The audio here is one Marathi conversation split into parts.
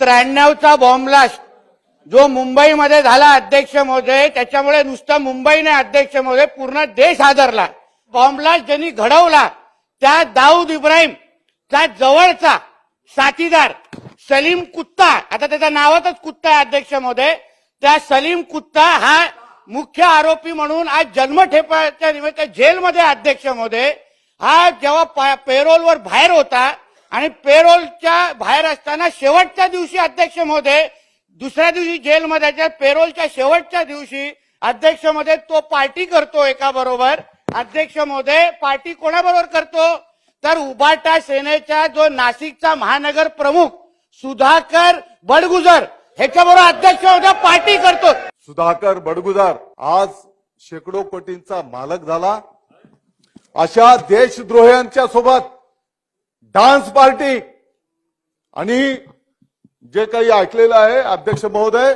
त्र्याण्णवचा बॉम्बलास्ट जो मुंबईमध्ये झाला अध्यक्ष महोदय त्याच्यामुळे नुसतं मुंबई नाही अध्यक्ष महोदय पूर्ण देश हादरला बॉम्बलास्ट ज्यांनी घडवला त्या दाऊद इब्राहिम त्या जवळचा साथीदार सलीम कुत्ता आता त्याच्या नावातच कुत्ता आहे अध्यक्ष महोदय त्या सलीम कुत्ता हा मुख्य आरोपी म्हणून आज जन्मठेपाच्या निमित्त जेलमध्ये अध्यक्ष महोदय. हा जेव्हा पेरोलवर बाहेर होता आणि पेरोलच्या बाहेर असताना शेवटच्या दिवशी अध्यक्ष महोदय दुसऱ्या दिवशी जेलमध्ये पेरोलच्या शेवटच्या दिवशी अध्यक्षमध्ये तो पार्टी करतो एका बरोबर. अध्यक्ष महोदय पार्टी कोणाबरोबर करतो? तर उबाटा सेनेचा जो नाशिकचा महानगर प्रमुख सुधाकर बडगुजर ह्याच्याबरोबर अध्यक्ष महोदय पार्टी करतो. सुधाकर बडगुजर आज शेकडो कोटींचा मालक झाला. अशा देशद्रोह्यांच्या सोबत डान्स पार्टी. आणि जे काही ऐकलेलं आहे अध्यक्ष महोदय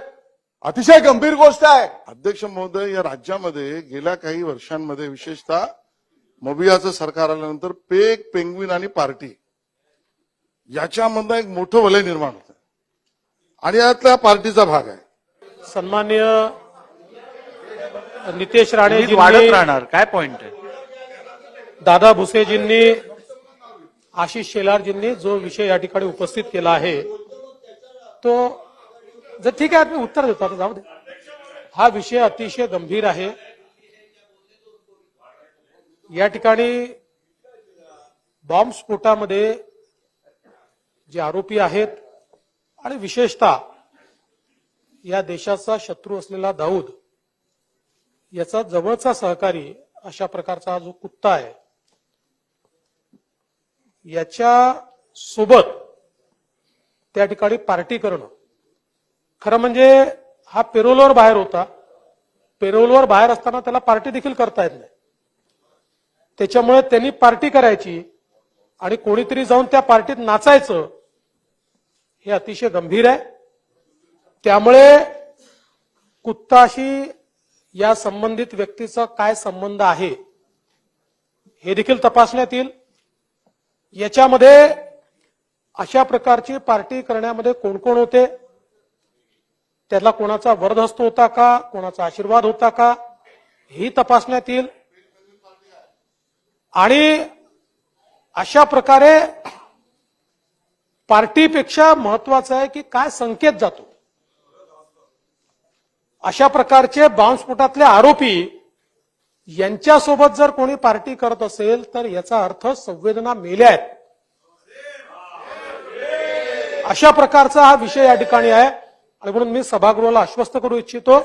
अतिशय गंभीर गोष्ट आहे. अध्यक्ष महोदय या राज्यामध्ये गेल्या काही वर्षांमध्ये विशेषतः मोबियाचं सरकार आल्यानंतर पेक पेंग्विन आणि पार्टी याच्यामधनं एक मोठं वलय निर्माण होतं. आणि यातल्या पार्टीचा भाग आहे. सन्मान्य नितेश लीड वाढत राहणार. काय पॉइंट आहे? दादा भुसेजींनी आशिष शेलारजींनी जो विषय या ठिकाणी उपस्थित केला आहे तो जर ठीक आहे मी उत्तर देतो आता जाऊ दे. हा विषय अतिशय गंभीर आहे. या ठिकाणी बॉम्बस्फोटामध्ये जे आरोपी आहेत आणि विशेषतः या देशाचा शत्रू असलेला दाऊद याचा जवळचा सहकारी अशा प्रकारचा हा जो कुत्ता आहे याच्या सोबत त्या ठिकाणी पार्टी करणं. खरं म्हणजे हा पेरोलवर बाहेर होता. पेरोलवर बाहेर असताना त्याला पार्टी देखील करता येत नाही. त्याच्यामुळे त्यांनी पार्टी करायची आणि कोणीतरी जाऊन त्या पार्टीत नाचायचं हे अतिशय गंभीर आहे. त्यामुळे कुत्ताशी या संबंधित व्यक्तीचा काय संबंध आहे हे देखील तपासण्यात येईल. याच्यामध्ये अशा प्रकारची पार्टी करण्यामध्ये कोण कोण होते? त्याला कोणाचा वरदहस्त होता का? कोणाचा आशीर्वाद होता का? ही तपासण्यात येईल. आणि अशा प्रकारे पार्टीपेक्षा महत्वाचं आहे की काय संकेत जातो. अशा प्रकारचे बॉम्बस्फोटातले आरोपी यांच्यासोबत जर कोणी पार्टी करत असेल तर याचा अर्थ संवेदना मेल्या आहेत. अशा प्रकारचा हा विषय या ठिकाणी आहे. आणि म्हणून मी सभागृहाला आश्वस्त करू इच्छितो.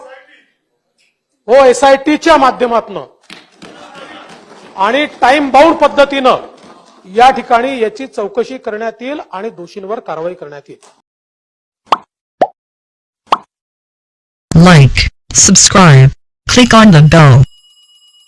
हो एसआयटीच्या माध्यमातून आणि टाइम बाउंड पद्धतीनं या ठिकाणी याची चौकशी करण्यात येईल आणि दोषींवर कारवाई करण्यात येईल. Like subscribe click on the bell